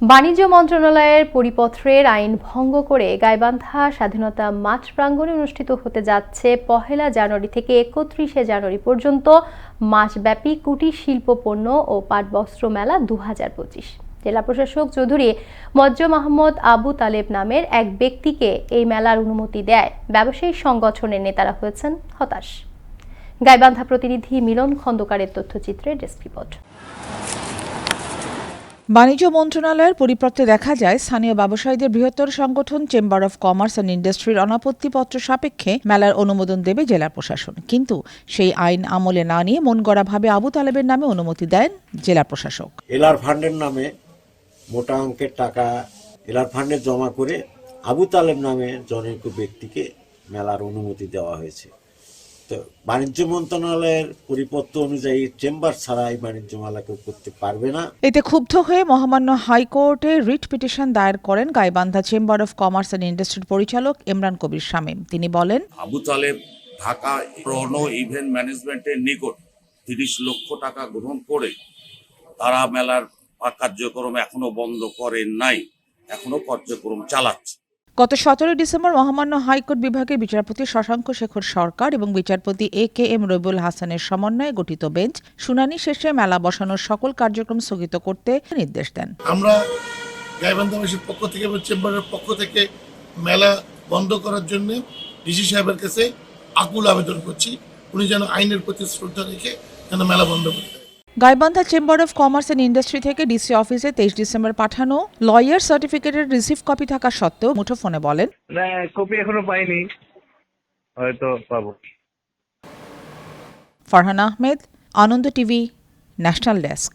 বাণিজ্য মন্ত্রণালয়ের পরিপত্রের আইন ভঙ্গ করে গাইবান্ধা স্বাধীনতা মাঠ প্রাঙ্গণে অনুষ্ঠিত হতে যাচ্ছে পহেলা জানুয়ারি থেকে একত্রিশে জানুয়ারি পর্যন্ত মাসব্যাপী কুটির শিল্প পণ্য ও পাটবস্ত্র মেলা দুহাজার পঁচিশ। জেলা প্রশাসক চৌধুরী মজ্জ মাহমুদ আবু তালেব নামের এক ব্যক্তিকে এই মেলার অনুমতি দেয়। ব্যবসায়ী সংগঠনের নেতারা হয়েছেন হতাশ। গাইবান্ধা প্রতিনিধি মিলন খন্দকারের তথ্যচিত্রে ডেস্ক রিপোর্ট। বাণিজ্য মন্ত্রণালয়ের পরিপত্রে দেখা যায়, স্থানীয় ব্যবসায়ীদের বৃহত্তর সংগঠন চেম্বার অফ কমার্স অ্যান্ড ইন্ডাস্ট্রির অনাপত্তিপত্র সাপেক্ষে মেলার অনুমোদন দেবে জেলা প্রশাসন। কিন্তু সেই আইন আমলে না নিয়ে মন গড়াভাবে আবু তালেবের নামে অনুমতি দেন জেলা প্রশাসক। এলার ফান্ডের নামে মোটা অঙ্কের টাকা এলার ফান্ডে জমা করে আবু তালেব নামে জনৈক ব্যক্তিকে মেলার অনুমতি দেওয়া হয়েছে। তো বাণিজ্য মন্ত্রণালয়ের পরিপত্র অনুযায়ী চেম্বার ছাড়া এই বাণিজ্য মেলা কেউ করতে পারবে না। এতে ক্ষুব্ধ হয়ে মহামান্য হাইকোর্টে রিট পিটিশন দায়ের করেন Gaibandha chamber of commerce and ইন্ডাস্ট্রির পরিচালক ইমরান কবির শামীম। তিনি বলেন আবু তালেব ঢাকা প্রণ ইভেন্ট ম্যানেজমেন্টের নিকট তিরিশ লক্ষ টাকা গ্রহণ করে তারা মেলার কার্যক্রম এখনও বন্ধ করেন নাই এখনও কার্যক্রম চালাচ্ছে। গত সতেরোই ডিসেম্বর মহামান্য হাইকোর্ট বিভাগের বিচারপতি শশাঙ্ক শেখর সরকার এবং বিচারপতি এ কে এম রবিউল হাসানের সমন্বয়ে গঠিত বেঞ্চ শুনানি শেষে মেলা বসানোর সকল কার্যক্রম স্থগিত করতে নির্দেশ দেন আমরা পক্ষ থেকে এবং চেম্বারের পক্ষ থেকে মেলা বন্ধ করার জন্য ডিসি সাহেবের কাছে আকুল আবেদন করছি উনি যেন আইনের প্রতি শ্রদ্ধা রেখে যেন মেলা বন্ধ দেয়। Gaibandha chamber of commerce and industry থেকে ডিসি অফিসে তেইশ ডিসেম্বর পাঠানো লয়ার সার্টিফিকেটের রিসিভ কপি থাকা সত্ত্বেও মুঠোফোনে বলেন না কপি এখনও পাইনি। হয়তো পাবো। Farhan Ahmed Anand TV national desk.